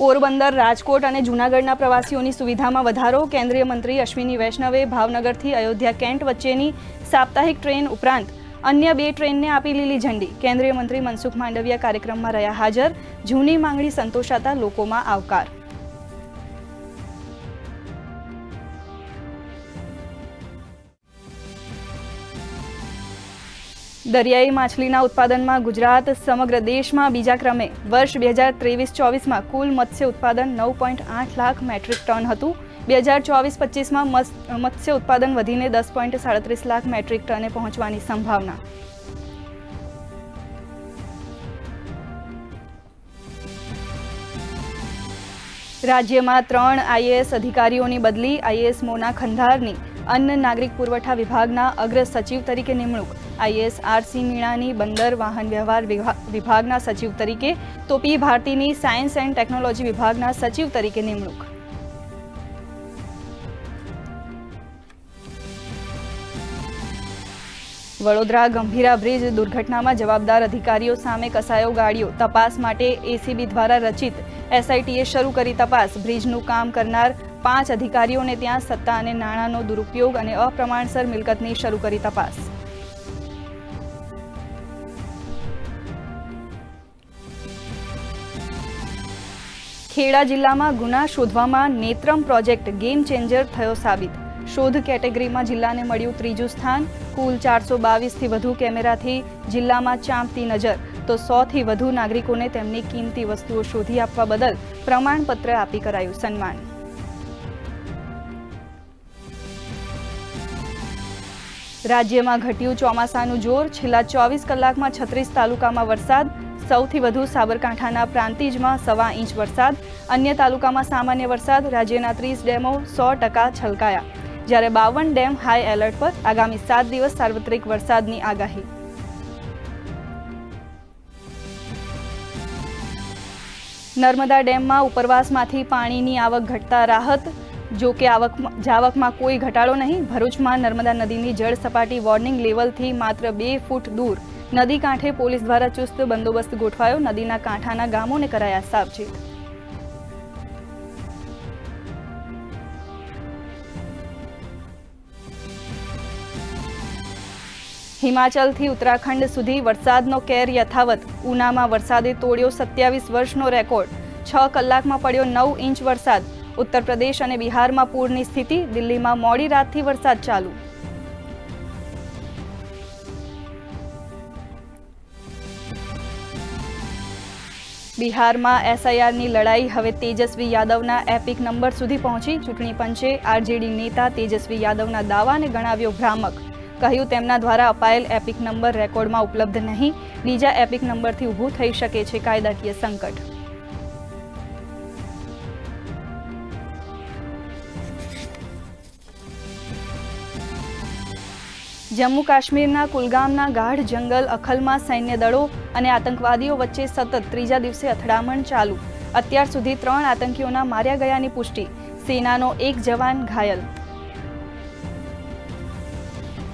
પોરબંદર, રાજકોટ અને જૂનાગઢના પ્રવાસીઓની સુવિધામાં વધારો, કેન્દ્રીય મંત્રી અશ્વિની વૈષ્ણવે ભાવનગરથી અયોધ્યા કેન્ટ વચ્ચેની સાપ્તાહિક ટ્રેન ઉપરાંત અન્ય બે ટ્રેનને આપી લીલી ઝંડી. કેન્દ્રીય મંત્રી મનસુખ માંડવિયા કાર્યક્રમમાં રહ્યા હાજર. જૂની માંગણી સંતોષાતા લોકોમાં આવકાર. દરિયાઈ માછલીના ઉત્પાદનમાં ગુજરાત સમગ્ર દેશમાં બીજા ક્રમે. વર્ષ બે હજાર ત્રેવીસ ચોવીસમાં કુલ મત્સ્ય ઉત્પાદન નવ પોઈન્ટ આઠ લાખ મેટ્રિક ટન હતું. બે હજાર ચોવીસ પચીસમાં મત્સ્ય ઉત્પાદન વધીને દસ પોઈન્ટ સાડત્રીસ લાખ મેટ્રિક ટને પહોંચવાની સંભાવના. રાજ્યમાં ત્રણ આઈએએસ અધિકારીઓની બદલી આઈએએસ મોના ખંધારની. અન્ન નાગરિક પુરવઠા વિભાગના અગ્ર સચિવ તરીકે નિમણૂક. આઈએસ આરસી મીણાની બંદર વાહન વ્યવહાર વિભા- વિભાગના સચિવ તરીકે તો પી ભારતીની સાયન્સ એન્ડ ટેકનોલોજી વિભાગના સચિવ તરીકે નિમણૂક. વડોદરા ગંભીરા બ્રિજ દુર્ઘટનામાં જવાબદાર અધિકારીઓ સામે કસાયો ગાડીઓ. તપાસ માટે એસીબી દ્વારા રચિત. એસઆઈટીએ શરૂ કરી તપાસ. બ્રિજનું કામ કરનાર પાંચ અધિકારીઓને ત્યાં સત્તા અને નાણાંનો દુરુપયોગ અને અપ્રમાણસર મિલકતની શરૂ કરી તપાસ. ખેડા જિલ્લામાં ગુના શોધવામાં નેત્રમ પ્રોજેક્ટ ગેમ ચેન્જર થયો સાબિત. શોધ કેટેગરીમાં જિલ્લાને મળ્યું ત્રીજું સ્થાન. કુલ ચારસો બાવીસથી વધુ કેમેરાથી જિલ્લામાં ચાંપતી નજર. તો સોથી વધુ નાગરિકોને તેમની કિંમતી વસ્તુઓ શોધી આપવા બદલ પ્રમાણપત્ર આપી કરાયું સન્માન. રાજ્યમાં ઘટ્યું ચોમાસાનું જોર. છેલ્લા ચોવીસ કલાકમાં છત્રીસ તાલુકામાં વરસાદ. સૌથી વધુ સાબરકાંઠાના પ્રાંતિજમાં સવા ઇંચ વરસાદ. અન્ય તાલુકામાં સામાન્ય વરસાદ. રાજ્યના ત્રીસ ડેમો સો ટકા છલકાયા. જ્યારે બાવન ડેમ હાઈ એલર્ટ પર આગામી સાત દિવસ સાર્વત્રિક વરસાદની આગાહી. નર્મદા ડેમમાં ઉપરવાસમાંથી પાણીની આવક ઘટતા રાહત. જો કે આવક જાવકમાં કોઈ ઘટાડો નહીં. ભરૂચમાં નર્મદા નદીની જળ સપાટી વોર્નિંગ લેવલથી માત્ર બે ફૂટ દૂર. નદી કાંઠે પોલીસ દ્વારા ચુસ્ત બંદોબસ્ત ગોઠવાયો. નદીના કાંઠાના ગામોને કરાયા સાવચેત. હિમાચલથી ઉત્તરાખંડ સુધી વરસાદનો કેર યથાવત. ઉનામાં વરસાદે તોડ્યો સત્યાવીસ વર્ષનો રેકોર્ડ. છ કલાકમાં પડ્યો નવ ઇંચ વરસાદ. ઉત્તર પ્રદેશ અને બિહારમાં પૂરની સ્થિતિ, દિલ્હીમાં મોડી રાતથી વરસાદ ચાલુ. બિહારમાં એસઆઈઆરની લડાઈ હવે તેજસ્વી યાદવના એપિક નંબર સુધી પહોંચી. ચૂંટણી પંચે આરજેડી નેતા તેજસ્વી યાદવના દાવાને ગણાવ્યો ભ્રામક. કહ્યું, તેમના દ્વારા અપાયેલ એપિક નંબર રેકોર્ડમાં ઉપલબ્ધ નહીં. બીજા એપિક નંબરથી ઊભું થઈ શકે છે કાયદાકીય સંકટ. જમ્મુ કાશ્મીરના કુલગામના ગાઢ જંગલ, અખલમાં સૈન્ય દળો અને આતંકવાદીઓ વચ્ચે સતત ત્રીજા દિવસે અથડામણ ચાલુ. અત્યાર સુધી ત્રણ આતંકીઓના માર્યા ગયાની પુષ્ટિ. સેનાનો એક જવાન ઘાયલ.